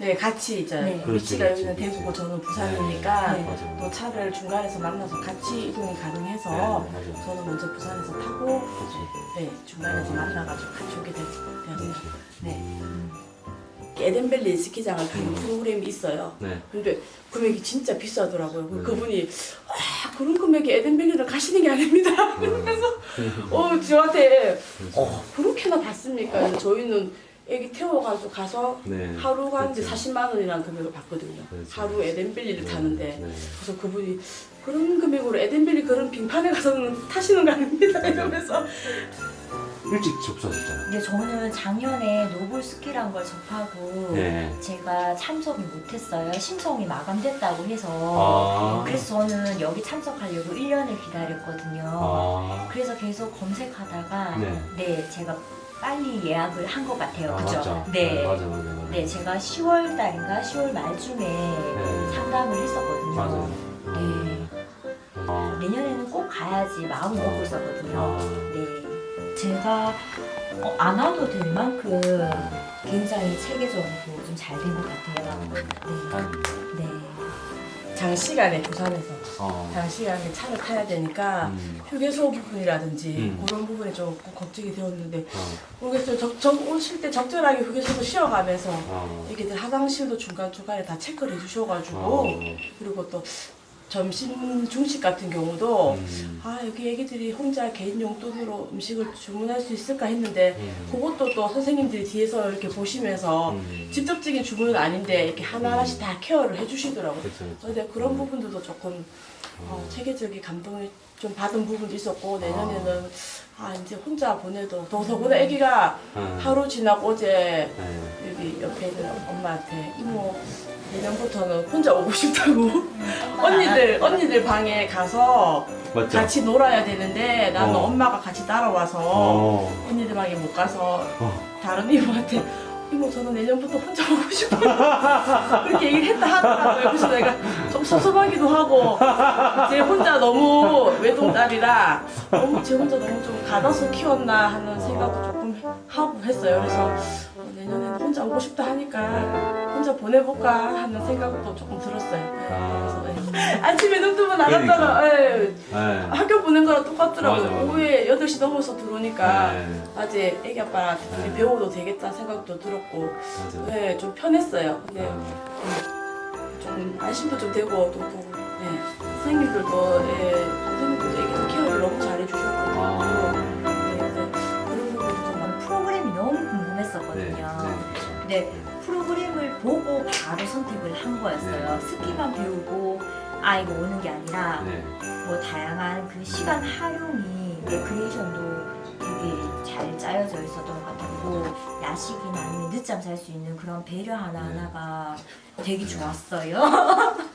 네, 같이 이제 네. 그렇지, 위치가 그렇지, 여기는 그렇지. 대구고 저는 부산이니까 네. 맞아. 또 차를 중간에서 만나서 같이 이동이 가능해서 네, 맞아. 저는 먼저 부산에서 타고 네, 중간에서 만나가지고 같이 오게 됐- 되었어요. 네. 에덴벨리 스키장을 가는 프로그램이 있어요. 네. 근데 금액이 진짜 비싸더라고요. 네. 그분이 아, 그런 금액에 에덴벨리를 가시는 게 아닙니다. 음. 그래서 어 저한테 어 그렇게나 받습니까? 그래서 저희는 애기 태워가지고 가서 네. 하루가 이제 그렇죠. 40만 원이라는 금액을 받거든요. 그렇죠. 하루 에덴벨리를 네. 타는데 네. 그래서 그분이 그런 금액으로 에덴벨리 그런 빙판에 가서는 타시는 거 아닙니다 이러면서 일찍 접수하셨잖아요. 근데 저는 작년에 노블 스키란 걸 접하고 네. 제가 참석을 못했어요. 신청이 마감됐다고 해서. 아. 그래서 저는 여기 참석하려고 1년을 기다렸거든요. 아. 그래서 계속 검색하다가 네. 네, 제가 빨리 예약을 한 것 같아요. 아, 그죠? 맞죠? 네. 맞아, 맞아, 맞아. 네, 제가 10월 달인가 10월 말쯤에 네. 상담을 했었거든요. 맞아요. 네. 아. 내년에는 꼭 가야지 마음 먹고 있었거든요. 아. 네. 제가 어, 안 와도 될 만큼 굉장히 체계적으로 좀잘 된 것 같아요. 네. 네. 장시간에 부산에서 어. 장시간에 차를 타야 되니까 음. 휴게소 부분이라든지 음. 그런 부분이 좀 걱정이 되었는데 어. 모르겠어요. 적, 적, 오실 때 적절하게 휴게소도 쉬어가면서 어. 애기들 화장실도 중간 중간에 다 체크를 해주셔가지고 어. 그리고 또 점심 중식 같은 경우도 음. 아 여기 애기들이 혼자 개인 용 돈으로 음식을 주문할 수 있을까 했는데 음. 그것도 또 선생님들이 뒤에서 이렇게 보시면서 음. 직접적인 주문은 아닌데 이렇게 하나하나씩 다 케어를 해주시더라고요. 그쵸, 그쵸. 근데 그런 음. 부분들도 조금 어, 음. 체계적인 감동을 좀 받은 부분도 있었고 내년에는 아 이제 혼자 보내도 더더구나 애기가 음. 하루 지나고 어제 네. 여기 옆에 있는 엄마한테 이모 내년부터는 혼자 오고 싶다고 언니들 언니들 방에 가서 맞죠? 같이 놀아야 되는데 나는 어. 엄마가 같이 따라와서 어. 언니들 방에 못 가서 어. 다른 이모한테 이모 저는 내년부터 혼자 오고 싶어요 그렇게 얘기를 했다 하더라고요 그래서 내가 좀 섭섭하기도 하고 제 혼자 너무 외동딸이라 너무 제 혼자 너무 좀 가둬서 키웠나 하는 생각도 조금 하고 했어요 그래서 어, 내년에는 혼자 오고 싶다 하니까 혼자 보내볼까 하는 생각도 조금 들었어요 네, 아. 그래서 네. 아침에 눈 뜨고 나갔다가 예, 네. 학교 보낸 거랑 똑같더라고요. 맞아, 맞아. 오후에 8시 넘어서 들어오니까 네. 아직 애기 둘이 네. 배워도 되겠다 생각도 들었고 맞아요. 네, 좀 편했어요. 근데 음. 좀 안심도 좀 되고 또, 또 네, 선생님들도 예, 선생님들도 애기 케어를 너무 잘해주셔가지고 보고 바로 선택을 한 거였어요. 스키만 배우고 아 이거 오는 게 아니라 네. 뭐 다양한 그 시간 활용이 레크레이션도 되게 잘 짜여져 있었던 것 같았고 야식이나 아니면 늦잠 잘 수 있는 그런 배려 하나 하나가 되게 좋았어요.